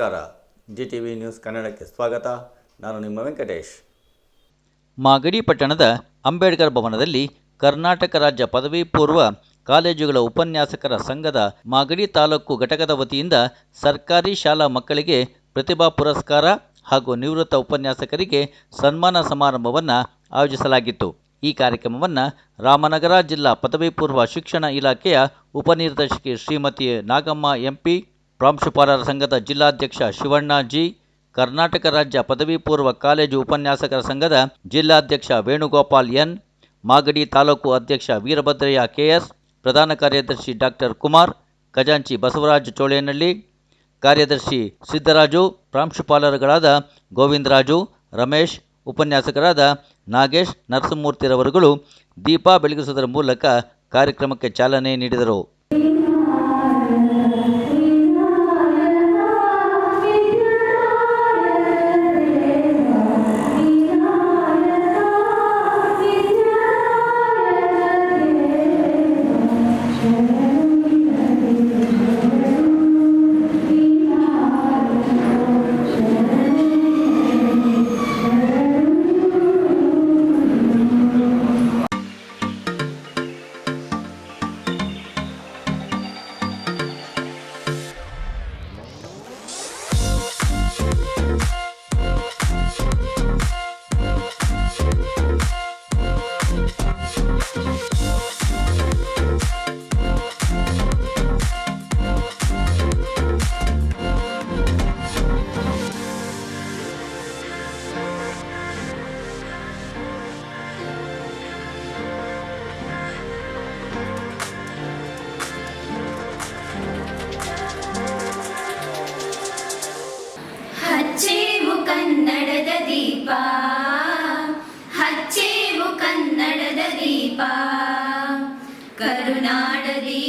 ನಮಸ್ಕಾರ. G T V news ಕನ್ನಡಕ್ಕೆ ಸ್ವಾಗತ. ನಾನು ನಿಮ್ಮ ವೆಂಕಟೇಶ್. ಮಾಗಡಿ ಪಟ್ಟಣದ ಅಂಬೇಡ್ಕರ್ ಭವನದಲ್ಲಿ ಕರ್ನಾಟಕ ರಾಜ್ಯ ಪದವಿ ಪೂರ್ವ ಕಾಲೇಜುಗಳ ಉಪನ್ಯಾಸಕರ ಸಂಘದ ಮಾಗಡಿ ತಾಲೂಕು ಘಟಕದ ವತಿಯಿಂದ ಸರ್ಕಾರಿ ಶಾಲಾ ಮಕ್ಕಳಿಗೆ ಪ್ರತಿಭಾ ಪುರಸ್ಕಾರ ಹಾಗೂ ನಿವೃತ್ತ ಉಪನ್ಯಾಸಕರಿಗೆ ಸನ್ಮಾನ ಸಮಾರಂಭವನ್ನು ಆಯೋಜಿಸಲಾಗಿತ್ತು. ಈ ಕಾರ್ಯಕ್ರಮವನ್ನು ರಾಮನಗರ ಜಿಲ್ಲಾ ಪದವಿ ಪೂರ್ವ ಶಿಕ್ಷಣ ಇಲಾಖೆಯ ಉಪನಿರ್ದೇಶಕಿ ಶ್ರೀಮತಿ ನಾಗಮ್ಮ ಎಂಪಿ ಪ್ರಾಂಶುಪಾಲರ ಸಂಘದ ಜಿಲ್ಲಾಧ್ಯಕ್ಷ ಶಿವಣ್ಣ ಜಿ, ಕರ್ನಾಟಕ ರಾಜ್ಯ ಪದವಿ ಪೂರ್ವ ಕಾಲೇಜು ಉಪನ್ಯಾಸಕರ ಸಂಘದ ಜಿಲ್ಲಾಧ್ಯಕ್ಷ ವೇಣುಗೋಪಾಲ್ ಎನ್, ಮಾಗಡಿ ತಾಲೂಕು ಅಧ್ಯಕ್ಷ ವೀರಭದ್ರಯ್ಯ ಕೆಎಸ್, ಪ್ರಧಾನ ಕಾರ್ಯದರ್ಶಿ ಡಾಕ್ಟರ್ ಕುಮಾರ್, ಖಜಾಂಚಿ ಬಸವರಾಜ್ ಚೋಳೇನಹಳ್ಳಿ ಕಾರ್ಯದರ್ಶಿ ಸಿದ್ದರಾಜು, ಪ್ರಾಂಶುಪಾಲರುಗಳಾದ ಗೋವಿಂದರಾಜು, ರಮೇಶ್, ಉಪನ್ಯಾಸಕರಾದ ನಾಗೇಶ್, ನರಸಿಂಹಮೂರ್ತಿರವರುಗಳು ದೀಪ ಬೆಳಗಿಸುವುದರ ಮೂಲಕ ಕಾರ್ಯಕ್ರಮಕ್ಕೆ ಚಾಲನೆ ನೀಡಿದರು.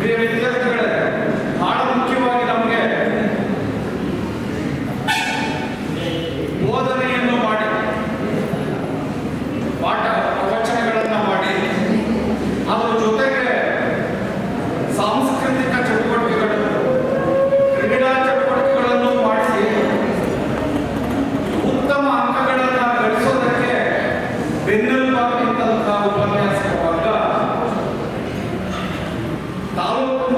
మీరు ತಾಲೂಕು